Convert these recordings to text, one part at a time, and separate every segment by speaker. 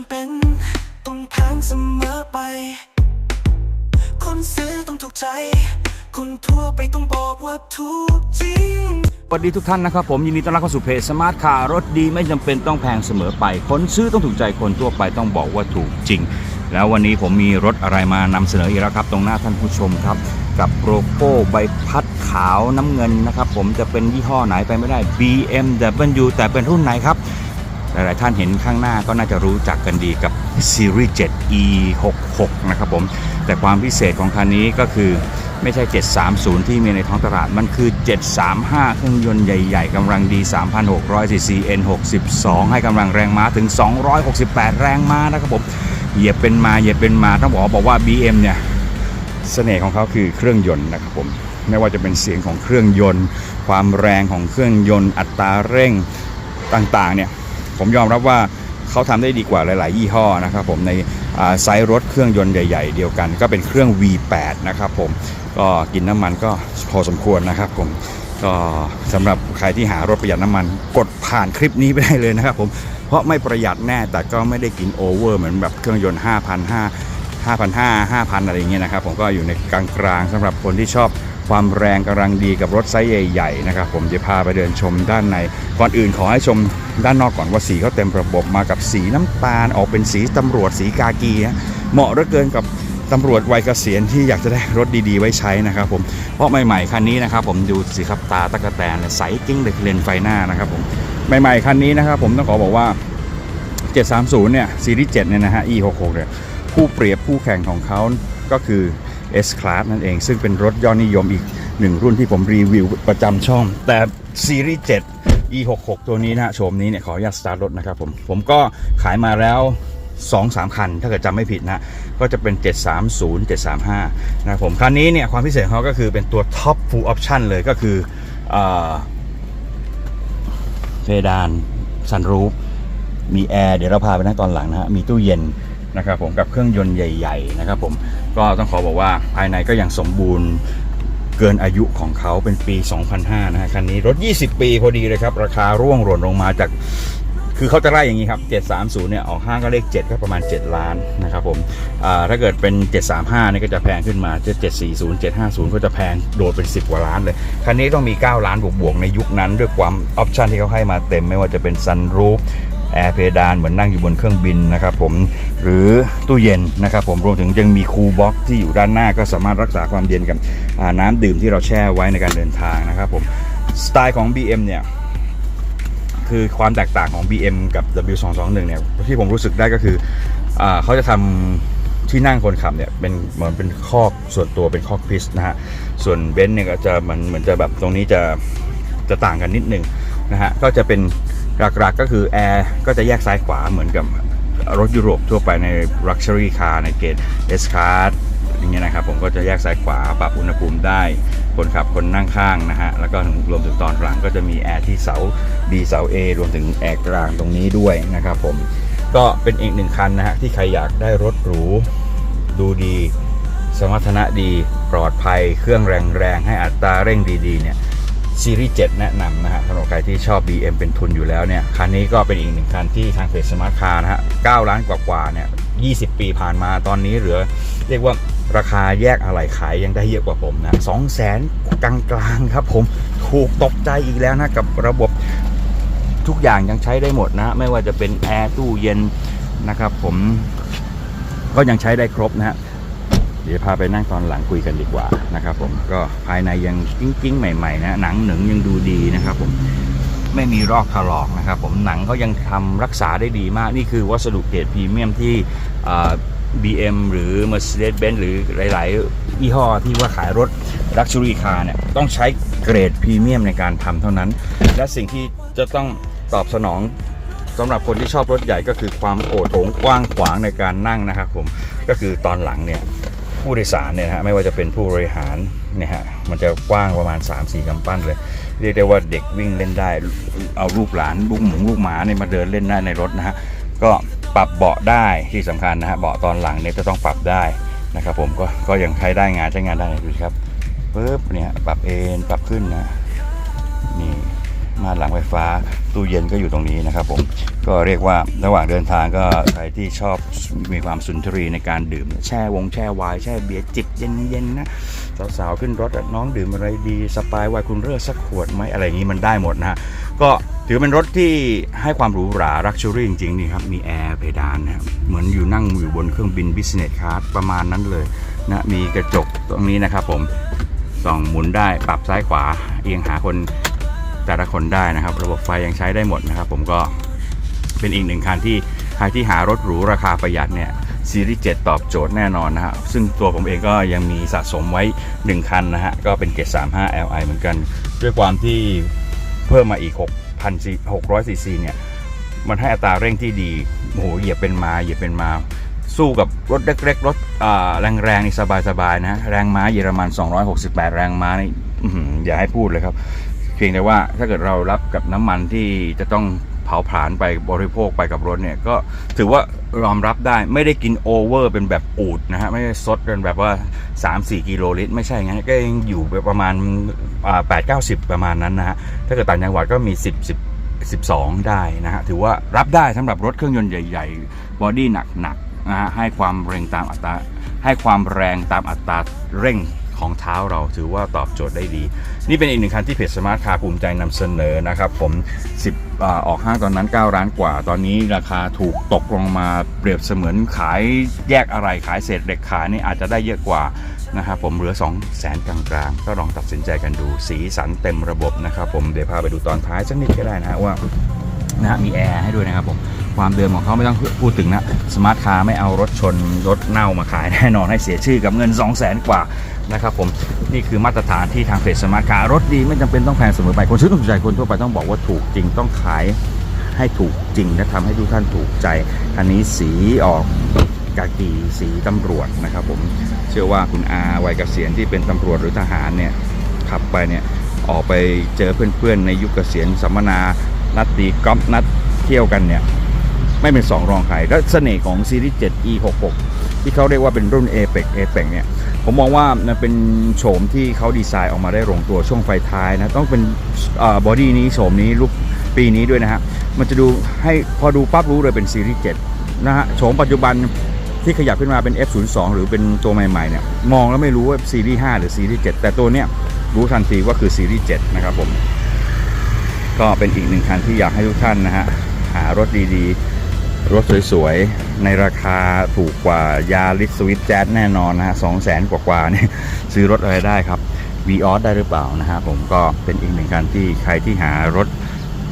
Speaker 1: ำเป็น ต้องแพงเสมอไป คนซื้อต้องถูกใจ คนทั่วไปต้องบอกว่าถูกจริง
Speaker 2: สวัสดีทุกท่านนะครับผมยินดีต้อนรับเข้าสู่เพจสมาร์ทคาร์รถดีไม่จำเป็นต้องแพงเสมอไป คนซื้อต้องถูกใจคนทั่วไปต้องบอกว่าถูกจริง แล้ววันนี้ผมมีรถอะไรมานำเสนออีกแล้วครับ ตรงหน้าท่านผู้ชมครับ กับโลโก้ใบพัดขาวน้ำเงินนะครับ ผมจะเป็นยี่ห้อไหนไปไม่ได้ BMW แต่เป็นรุ่นไหนครับ ลายๆท่านเห็นข้างหน้าก็น่าจะรู้จักกันดีกับ Series 7 E66 นะครับผม แต่ความพิเศษของคันนี้ก็คือไม่ใช่ 730 ที่มีในท้องตลาด มันคือ 735 เครื่องยนต์ใหญ่ ๆ กำลังดี 3,600 cc N62 ให้กำลังแรงม้าถึง 268 แรงม้านะครับผม เหยียบเป็นมา เหยียบเป็นมา ต้องบอกบอกว่า BM เนี่ยเสน่ห์ของเขาคือเครื่องยนต์นะครับผม ไม่ว่าจะเป็นเสียงของเครื่องยนต์ ความแรงของเครื่องยนต์ อัตราเร่งต่างๆเนี่ย ผมยอมรับว่าเขาทำได้ดีกว่าหลาย ๆ ยี่ห้อนะครับผมในไซส์รถเครื่องยนต์ใหญ่ ๆ เดียวกัน ก็เป็นเครื่อง V8 นะครับผมก็กินน้ำมันก็พอสมควรนะครับผมก็สำหรับใครที่หารถประหยัดน้ำมันกดผ่านคลิปนี้ไปได้เลยนะครับผมเพราะไม่ประหยัดแน่แต่ก็ไม่ได้กินโอเวอร์เหมือนแบบเครื่องยนต์ 5,500 5,500 5,000 อะไรอย่างเงี้ยนะครับผมก็อยู่ในกลางๆสำหรับคนที่ชอบ ความแรงกำลังดีกับรถไซส์ใหญ่ๆนะครับผมจะพาไปเดินชมด้านใน ก่อนอื่นขอให้ชมด้านนอกก่อนว่าสีเขาเต็มระบบมากับสีน้ำตาลออกเป็นสีตำรวจสีกากีนะเหมาะเหลือเกินกับตำรวจวัยเกษียณที่อยากจะได้รถดีๆ ไว้ใช้นะครับผม เพราะใหม่ๆคันนี้นะครับผมดูสิครับตาตะกะแตนใสกิ้งเลยเลนไฟหน้านะครับผมใหม่ๆคันนี้นะครับผมต้องขอบอกว่า 730 เนี่ยซีรีส์7เนี่ยนะฮะ E66 เนี่ยผู้เปรียบผู้แข่งของเขาก็คือ S Class นั่นเอง ซึ่งเป็นรถยอดนิยมอีกหนึ่งรุ่นที่ผมรีวิวประจำช่อง แต่ซีรีส์ 7 E66 ตัวนี้นะโฉมนี้เนี่ยขออนุญาตสตาร์ทรถนะครับผม ผมก็ขายมาแล้ว 2-3 คัน ถ้าเกิดจำไม่ผิดนะ ก็จะเป็น 730 735 นะครับผมคันนี้เนี่ยความพิเศษของเขาก็คือเป็นตัว Top Full Option เลยก็คือเอ่อเพดานซันรูฟมีแอร์เดี๋ยวเราพาไปนั่งตอนหลังนะฮะมีตู้เย็น นะครับผมกับเครื่องยนต์ใหญ่ ๆ นะครับผมก็ต้องขอบอกว่าภายในก็ยังสมบูรณ์เกินอายุของเขาเป็นปี 2005 นะฮะคันนี้รถ 20 ปีพอดีเลยครับ ราคาร่วงหล่นลงมาจาก คือเขาจะไล่อย่างนี้ครับ 730 เนี่ย ออกห้างก็เลข 7 ก็ประมาณ 7 ล้านนะครับผมถ้าเกิดเป็น 735เนี่ยก็จะแพงขึ้นมาจะ740 750 ก็จะแพงโดดเป็น 10 กว่าล้านเลย คันนี้ต้องมี 9 ล้านบวกๆ ในยุคนั้นด้วยความออปชันที่เขาให้มาเต็มไม่ว่าจะเป็นซันรูฟ แอร์เพดานเหมือนนั่งอยู่บนเครื่องบินนะครับผมหรือตู้เย็นนะครับผมรวมถึงยังมีคูลบ็อกที่อยู่ด้านหน้าก็สามารถรักษาความเย็นกับน้ำดื่มที่เราแช่ไว้ในการเดินทางนะครับผมสไตล์ของ BM เนี่ยคือความแตกต่างของ BM กับ W221 เนี่ยที่ผมรู้สึกได้ก็คืออเขาจะทำที่นั่งคนขับเนี่ยเป็นเหมือนเป็นคอกส่วนตัวเป็นคอกพิสนะฮะส่วนเบนซ์เนี่ยก็จะมันเหมือนจะแบบตรงนี้จะจะต่างกันนิดนึงนะฮะก็จะเป็น หลักๆก็คือแอร์ก็จะแยกซ้ายขวาเหมือนกับรถยุโรปทั่วไปใน Luxury Car ในเกรด S Class อย่างเงี้ยนะครับ ผมก็จะแยกซ้ายขวาปรับอุณหภูมิได้ คนขับคนนั่งข้างนะฮะ แล้วก็รวมถึงตอนหลังก็จะมีแอร์ที่เสา B เสา A รวมถึงแอร์กลางตรงนี้ด้วยนะครับผมก็เป็นอีกหนึ่งคันนะฮะ ที่ใครอยากได้รถหรู ดูดี สมรรถนะดี ปลอดภัย เครื่องแรงๆ ให้อัตราเร่งดีๆเนี่ย ซีรีส์7แนะนำนะฮะสำหรับใครที่ชอบ BM เป็นทุนอยู่แล้วเนี่ย คันนี้ก็เป็นอีกหนึ่งคันที่ทางเพจสมาร์ทคาร์นะฮะ9ล้านกว่าๆเนี่ย20 ปีผ่านมาตอนนี้เหลือ เรียกว่าราคาแยกอะไรขายยังได้เยอะกว่าผมนะ2 0 0แสนกลางๆครับผมถูกตกใจอีกแล้วนะกับระบบทุกอย่างยังใช้ได้หมดนะ ไม่ว่าจะเป็นแอร์ตู้เย็นนะครับผมก็ยังใช้ได้ครบนะฮะ ดี๋ยวพาไปนั่งตอนหลังคุยกันดีกว่านะครับผมก็ภายในยังกิ้งๆ ใหม่ๆนะหนังหนึ่งยังดูดีนะครับผมไม่มีรอกถลอกนะครับผมหนังเขายังทำรักษาได้ดีมาก นี่คือวัสดุเกรดพรีเมียมที่ BM หรือ Mercedes-Benz หรือหลาย ๆ ยี่ห้อที่ว่าขายรถ Luxury Car เนี่ยต้องใช้เกรดพรีเมียมในการทำเท่านั้น และสิ่งที่จะต้องตอบสนองสำหรับคนที่ชอบรถใหญ่ก็คือความโอโถงกว้างขวางในการนั่งนะครับผมก็คือตอนหลังเนี่ย ผู้โดยสารเนี่ยนะฮะไม่ว่าจะเป็นผู้บริหารเนี่ยฮะมันจะกว้างประมาณ 3-4กำปั้นเลย เรียกได้ว่าเด็กวิ่งเล่นได้ เอาลูกหลานลูกหมูลูกหมาเนี่ยมาเดินเล่นได้ในรถนะฮะก็ปรับเบาะได้ที่สำคัญนะฮะเบาะตอนหลังเนี่ยจะต้องปรับได้นะครับผมก็ก็ยังใช้ได้งานใช้งานได้ดูสิครับปึ๊บเนี่ยปรับเอนปรับขึ้นนะ มาหลังไฟฟ้าตู้เย็นก็อยู่ตรงนี้นะครับผมก็เรียกว่าระหว่างเดินทางก็ใครที่ชอบมีความสุนทรีในการดื่ม แช่วงแช่ไวน์แช่เบียร์จิบเย็นๆนะสาวๆขึ้นรถน้องดื่มอะไรดีสปายไวน์คุณเลือกสักขวดไหมอะไรอย่างนี้มันได้หมดนะฮะก็ถือเป็นรถที่ให้ความหรูหราลักชัวรี่จริงๆนี่ครับ มีแอร์เพดานนะครับเหมือนอยู่นั่งอยู่บนเครื่องบินบิสเนสคลาสประมาณนั้นเลยนะมีกระจกตรงนี้นะครับผมส่องหมุนได้ปรับซ้ายขวาเอียงหาคน แต่ละคนได้นะครับ ระบบไฟยังใช้ได้หมดนะครับ ผมก็เป็นอีกหนึ่งคันที่ใครที่หารถหรูราคาประหยัดเนี่ยซีรีส์7ตอบโจทย์แน่นอนนะฮะซึ่งตัวผมเองก็ยังมีสะสมไว้ 1 คันนะฮะ ก็เป็นเกรด35 Li เหมือนกัน ด้วยความที่เพิ่มมาอีก 6,600ซีซีเนี่ย มันให้อัตราเร่งที่ดีโอ้โหเหยียบเป็นมาเหยียบเป็นมา สู้กับรถเล็กๆ รถแรงๆนี่สบายๆนะ แรงม้าเยอรมัน 268 แรงม้านี่อย่าให้พูดเลยครับ เพียงแต่ว่าถ้าเกิดเรารับกับน้ำมันที่จะต้องเผาผลาญไปบริโภคไปกับรถเนี่ยก็ถือว่ายอมรับได้ไม่ได้กินโอเวอร์เป็นแบบอูดนะฮะไม่ได้ซดเป็นแบบว่า 3-4 กิโลลิตร ไม่ใช่งั้นก็ยังอยู่ประมาณแปดเก้าสิบประมาณนั้นนะฮะถ้าเกิดต่างจังหวัดก็มี 10 10 12 ได้นะฮะถือว่ารับได้สำหรับรถเครื่องยนต์ใหญ่ๆบอดี้หนักๆนะฮะให้ความเร่งตามอัตราให้ความแรงตามอัตราเร่ง ของเท้าเราถือว่าตอบโจทย์ได้ดี นี่เป็นอีกหนึ่งคันที่เพจสมาร์ทคาร์ภูมิใจนำเสนอนะครับผม 10อออกห้างตอนนั้น9ล้านกว่า ตอนนี้ราคาถูกตกลงมาเปรียบเสมือนขายแยกอะไรขายเศษเหล็กขายนี่อาจจะได้เยอะกว่านะครับผมเหลือ 2 0 0แสนกลางๆ ก็ลองตัดสินใจกันดูสีสันเต็มระบบนะครับผมเดี๋ยวพาไปดูตอนท้ายสักนิดก็ได้นะว่านะฮะมีแอร์ให้ด้วยนะครับผมความเดิมของเขาไม่ต้องพูดถึงนะ สมาร์ทคาร์ไม่เอารถชน รถเน่ามาขายแน่นอนให้เสียชื่อกับเงิน 2 0 0แสนกว่า นะครับผมนี่คือมาตรฐานที่ทางเพจสมาร์ทคาร์รถดีไม่จำเป็นต้องแพงเสมอไปคนซื้อต้องถูกใจคนทั่วไปต้องบอกว่าถูกจริงต้องขายให้ถูกจริงและทำให้ทุกท่านถูกใจคันนี้สีออกกากีสีตำรวจนะครับผมเชื่อว่าคุณอาวัยเกษียณที่เป็นตำรวจหรือทหารเนี่ยขับไปเนี่ยออกไปเจอเพื่อนๆ ในยุคเกษียณสัมมนา นัดตีกอล์ฟนัดเที่ยวกันเนี่ยไม่เป็นสองรองใครและเสน่ห์ของซีรีส์7 E66 ที่เขาเรียกว่าเป็นรุ่น Apex Apex เนี่ย ผมมองว่ามันเป็นโฉมที่เขาดีไซน์ออกมาได้ลงตัวช่วงไฟท้ายนะต้องเป็นบอดี้นี้โฉมนี้ลุกปีนี้ด้วยนะฮะมันจะดูให้พอดูปั๊บรู้เลยเป็นซีรีส์7นะฮะโฉมปัจจุบันที่ขยับขึ้นมาเป็น F02 หรือเป็นตัวใหม่ๆเนี่ยมองแล้วไม่รู้ว่าซีรีส์5หรือซีรีส์7แต่ตัวเนี้ยรู้ทันทีว่าคือซีรีส์7นะครับผมก็เป็นอีกหนึ่งคันที่อยากให้ทุกท่านนะฮะหารถดีๆ รถสวยๆ ในราคาถูกกว่ายาริสสวิตแจ๊แน่นอนนะฮะสองแสนกว่าๆเนี่ยซื้อรถอะไรได้ครับ v ีออสได้หรือเปล่านะฮะผมก็เป็นอีกหนึ่งคันที่ใครที่หารถ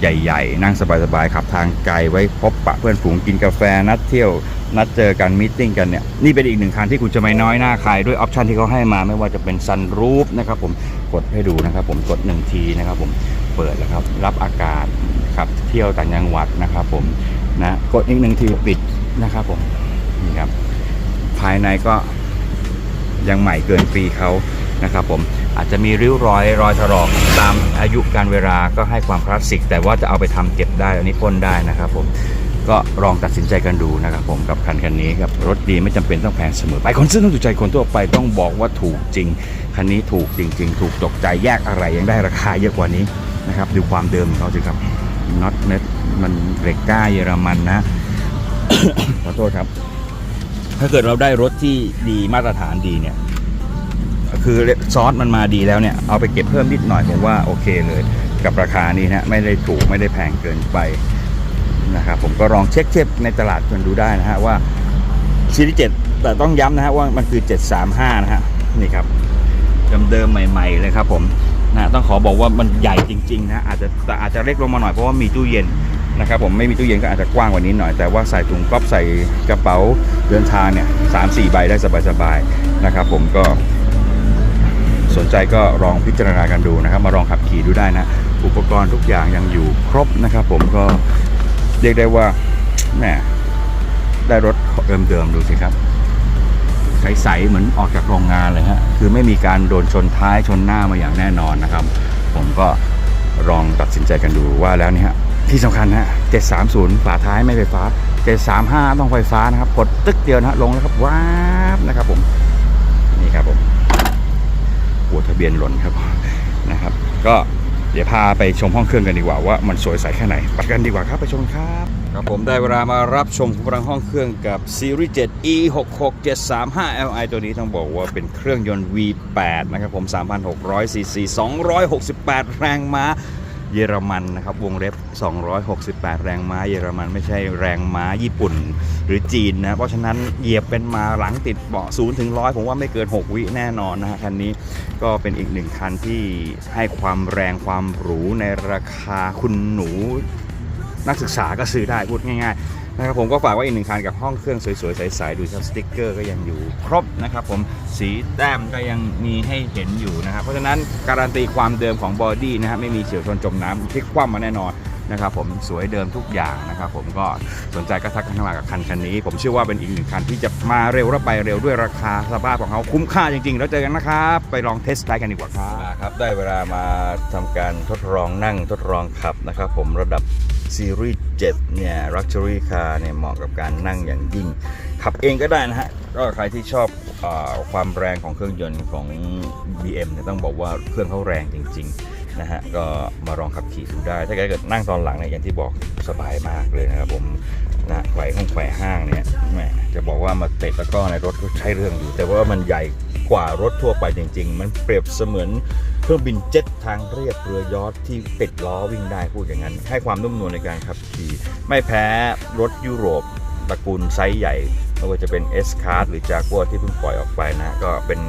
Speaker 2: ใหญ่ๆ นั่งสบายๆขับทางไกลไว้พบปะเพื่อนฝูงกินกาแฟนัดเที่ยว นัดเจอกันมิ팅กันเนี่ยนี่เป็นอีกหนึ่งคันที่คุณจะไม่น้อยหน้าใครด้วยออปชันที่เขาให้มาไม่ว่าจะเป็นซันรูฟนะครับผมกดให้ดูนะครับผมกดหนึ่งทีนะครับผมเปิดแล้วครับรับอากาศครับเที่ยวต่างจังหวัดนะครับผม นะกดอีกหนึ่งทีปิดนะครับผมนี่ครับภายในก็ยังใหม่เกินปีเขานะครับผมอาจจะมีริ้วรอยรอยถลอกตามอายุการเวลาก็ให้ความคลาสสิก แต่ว่าจะเอาไปทำเก็บได้อันนี้พ่นได้นะครับผมก็ลองตัดสินใจกันดูนะครับผมกับคันคันนี้ครับรถดีไม่จำเป็นต้องแพงเสมอไปคนซื้อต้องถูกใจคนทั่วไปต้องบอกว่าถูกจริง คันนี้ถูกจริง ๆ ถูกตกใจแยกอะไรยังได้ราคาเยอะกว่านี้นะครับดูความเดิมของเขาสิครับ น็อตเน็ตมันเหล็กก้าเยอรมันนะ ขอโทษครับ ถ้าเกิดเราได้รถที่ดีมาตรฐานดีเนี่ย คือซอสมันมาดีแล้วเนี่ย เอาไปเก็บเพิ่มนิดหน่อยผมว่าโอเคเลย กับราคานี้นะ ไม่ได้ถูกไม่ได้แพงเกินไปนะครับผมก็ลองเช็คเทียบในตลาดกันดูได้นะฮะว่าซีรีส์7แต่ต้องย้ำนะฮะว่ามันคือ 735 นะฮะนี่ครับเดิมๆใหม่ ๆ เลยครับผม นะต้องขอบอกว่ามันใหญ่จริงๆนะอาจจะแต่อาจจะเล็กลงมาหน่อยเพราะว่ามีตู้เย็นนะครับผมไม่มีตู้เย็นก็อาจจะกว้างกว่านี้หน่อย แต่ว่าใส่ถุงก๊อฟใส่กระเป๋าเดินทางเนี่ยสามสี่ใบได้สบายๆนะครับ ผมก็ สนใจก็ลองพิจารณากันดูนะครับ มาลองขับขี่ดูได้นะ อุปกรณ์ทุกอย่างยังอยู่ครบนะครับ ผมก็เรียกได้ว่าแหมได้รถเดิมๆดูสิครับ ใสๆเหมือนออกจากโรงงานเลยฮะคือไม่มีการโดนชนท้ายชนหน้ามาอย่างแน่นอนนะครับ ผมก็ลองตัดสินใจกันดูว่าแล้วนี่ฮะที่สำคัญฮะ730 ฝาท้ายไม่ไฟฟ้า 735 ต้องไฟฟ้านะครับ กดตึ๊กเดียวนะฮะลงแล้วครับว้าบนะครับผมนี่ครับผมหัวทะเบียนหล่นครับนะครับ ก็เดี๋ยวพาไปชมห้องเครื่องกันดีกว่าว่ามันสวยใสแค่ไหนไปกันดีกว่าครับไปชมครับ ครับผมได้เวลามารับชมพลังห้องเครื่องกับซีรีส์7 e 6 6 7 3 5 li ตัวนี้ต้องบอกว่าเป็นเครื่องยนต์ V8 นะครับผม 3,600 cc 268 แรงม้าเยอรมันนะครับวงเล็บ 268 แรงม้า เยอรมันไม่ใช่แรงม้าญี่ปุ่นหรือจีนนะเพราะฉะนั้นเหยียบเป็นมาหลังติดเบาะ0ถึง100 ผมว่าไม่เกิน 6 วิแน่นอนนะฮะคันนี้ก็เป็นอีกหนึ่งคันที่ให้ความแรงความหรูในราคาคุณหนู นักศึกษาก็ซื้อได้พูดง่ายๆนะครับผมก็ฝากไว้อีกหนึ่งคันกับห้องเครื่องสวยๆใสๆดูครับสติ๊กเกอร์ก็ยังอยู่ครบนะครับผมสีแต้มก็ยังมีให้เห็นอยู่นะครับเพราะฉะนั้นการันตีความเดิมของบอดี้นะครับไม่มีเฉียวชนจมน้ำพลิกคว่ำมาแน่นอน นะครับผมสวยเดิมทุกอย่างนะครับผมก็สนใจก็ทักกันเข้ามากับคันคันนี้ ผมเชื่อว่าเป็นอีกหนึ่งคันที่จะมาเร็วและไปเร็วด้วยราคาสภาพของเขาคุ้มค่าจริงๆ แล้วเจอกันนะครับ ไปลองเทสต์ไดกันดีกว่าครับครับได้เวลามาทำการทดลองนั่งทดลองขับนะครับผมระดับซีรีส์7เนี่ย Luxury Car เนี่ยเหมาะกับการนั่งอย่างยิ่ง ขับเองก็ได้นะฮะ ก็ใครที่ชอบอความแรงของเครื่องยนต์ของ BM เนี่ยต้องบอกว่าเครื่องเขาแรงจริง ๆ นะฮะก็มาลองขับขี่ดูได้ ถ้าเกิดนั่งตอนหลังเนี่ยอย่างที่บอกสบายมากเลยนะครับผมนะไขว่ห้องไขว่ห้างเนี่ยแหมจะบอกว่ามาเตะตะกร้อในรถก็ใช่เรื่องอยู่ แต่ว่ามันใหญ่กว่ารถทั่วไปจริง ๆ มันเปรียบเสมือนเครื่องบินเจ็ตทางเรียบเรือยอทที่ติดล้อวิ่งได้พูดอย่างนั้น ให้ความนุ่มนวลในการขับขี่ ไม่แพ้รถยุโรปตระกูลไซส์ใหญ่ไม่ว่าจะเป็น S Class หรือ Jaguar ที่เพิ่งปล่อยออกไปนะ ก็เป็น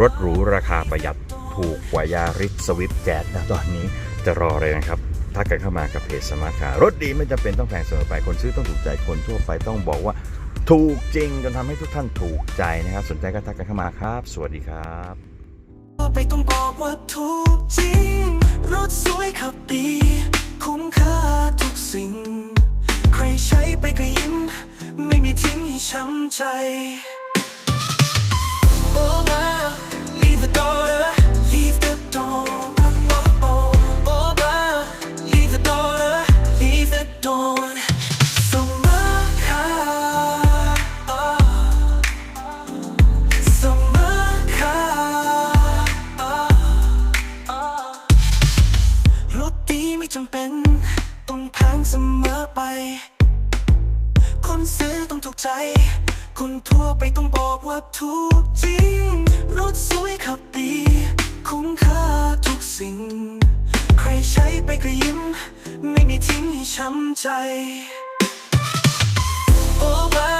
Speaker 2: รถหรูราคาประหยัด ถูกกว่ายาริสสวิฟแจ๊ดนะตอนนี้จะรอเลยนะครับถ้ากันเข้ามากับเพจสมาร์ทคารถดีไม่จำเป็นต้องแพงเสมอไปคนซื้อต้องถูกใจคนทั่วไปต้องบอกว่า ถูกจริงจนทำให้ทุกท่านถูกใจนะครับ สนใจก็ทักกันเข้ามาครับ สวัสดีครับ
Speaker 1: ไปต้องบอกว่าถูกจริงรถสวยขับดีคุ้มค่าทุกสิ่ง ใครใช้ไปก็ยิ้ม ไม่มีทิ้งให้ช้ำใจ Oh wow leave the door ให้ช้ำใจ โอ้ว้า